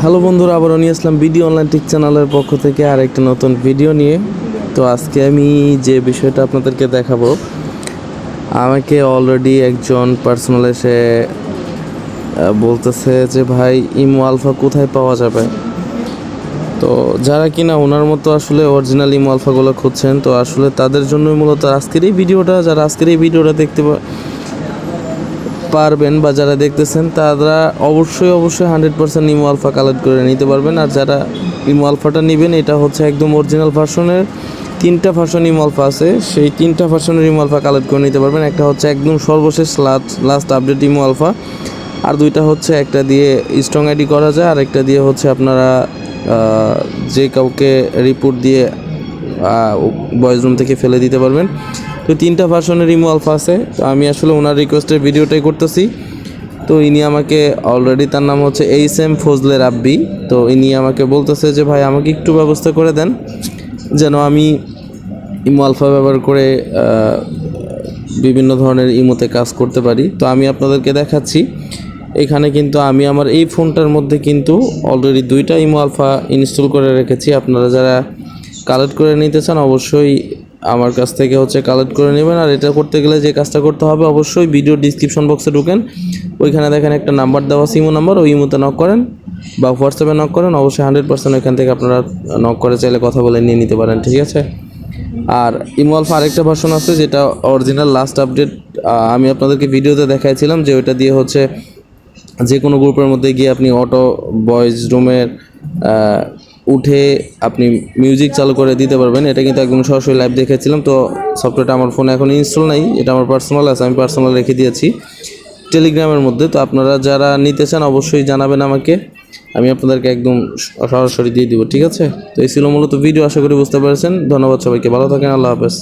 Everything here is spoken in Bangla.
হ্যালো বন্ধুরা, আবারও নিয়ে আসলাম ভিডিও অনলাইন টিক চ্যানেলের পক্ষ থেকে আর একটা নতুন ভিডিও নিয়ে। তো আজকে আমি যে বিষয়টা আপনাদেরকে দেখাবো, আমাকে অলরেডি একজন পার্সোনাল এসে বলতেছে যে, ভাই, ইমো আলফা কোথায় পাওয়া যাবে? তো যারা কিনা ওনার মতো আসলে অরিজিনাল ইমো আলফাগুলো খুঁজছেন, তো আসলে তাদের জন্যই মূলত আজকের এই ভিডিওটা। যারা আজকের এই ভিডিওটা দেখতে পারবেন বা যারা দেখতেছেন, তারা অবশ্যই অবশ্যই hundred percent Imo Alpha collect করে নিতে পারবেন। আর যারা ইমো আলফাটা নেবেন, এটা হচ্ছে একদম অরিজিনাল ভার্সনের তিনটা ভার্সন ইমো আলফা আছে। সেই তিনটা ভার্সনের ইমো আলফা কালেক্ট করে নিতে পারবেন। একটা হচ্ছে একদম সর্বশেষ last last update Imo Alpha. আর দুইটা হচ্ছে একটা দিয়ে স্ট্রং আইডি করা যায়, আর একটা দিয়ে হচ্ছে আপনারা যে কাউকে রিপোর্ট দিয়ে বয়েজ রুম থেকে ফেলে দিতে পারবেন। তো তিনটা ভার্সনের ইমো আলফা আছে। তো আমি আসলে ওনার রিকোয়েস্টের ভিডিওটাই করতেছি। তো ইনি আমাকে অলরেডি তার নাম হচ্ছে এইচ এম ফজলে রাব্বি। তো ইনি আমাকে বলতেছে যে, ভাই, আমাকে একটু ব্যবস্থা করে দেন যেন আমি ইমো আলফা ব্যবহার করে বিভিন্ন ধরনের ইমোতে কাজ করতে পারি। তো আমি আপনাদেরকে দেখাচ্ছি। এখানে কিন্তু আমি আমার এই ফোনটার মধ্যে কিন্তু অলরেডি দুইটা ইমো আলফা ইনস্টল করে রেখেছি। আপনারা যারা কালেক্ট করে নিতে চান, অবশ্যই আমার কাছ থেকে হচ্ছে কালেক্ট করে নেবেন। আর এটা করতে গেলে যে কাজটা করতে হবে, অবশ্যই ভিডিও ডিসক্রিপশন বক্সে ঢুকেন। ওইখানে দেখেন একটা নাম্বার দেওয়া সিমো নাম্বার ওই ইমোতে নক করেন বা হোয়াটসঅ্যাপে নক করেন। অবশ্যই হান্ড্রেড পার্সেন্ট ওইখান থেকে আপনারা নক করে চাইলে কথা বলে নিয়ে নিতে পারেন, ঠিক আছে? আর ইমো আলফা আরেকটা ভার্সন আছে, যেটা অরিজিনাল লাস্ট আপডেট আমি আপনাদেরকে ভিডিওতে দেখাইছিলাম যে ওইটা দিয়ে হচ্ছে যে কোনো গ্রুপের মধ্যে গিয়ে আপনি অটো বয়েজ রুমের উঠে আপনি মিউজিক চালু করে দিতে পারবেন। এটা কিন্তু একদম সরাসরি লাইভ দেখেছিলাম, তো সফটওয়্যারটা আমার ফোনে এখন ইনস্টল নাই। এটা আমার পার্সোনাল আছে, আমি পার্সোনাল রেখে দিয়েছি। টেলিগ্রামের মধ্যে, তো আপনারা যারা নিতে চান অবশ্যই জানাবেন আমাকে। আমি আপনাদেরকে একদম সরাসরি দিয়ে দিব, ঠিক আছে? তো এই ছিল মূলত ভিডিও আশা করি বুঝতে পেরেছেন। ধন্যবাদ সবাইকে, ভালো থাকেন, আল্লাহ হাফেজ।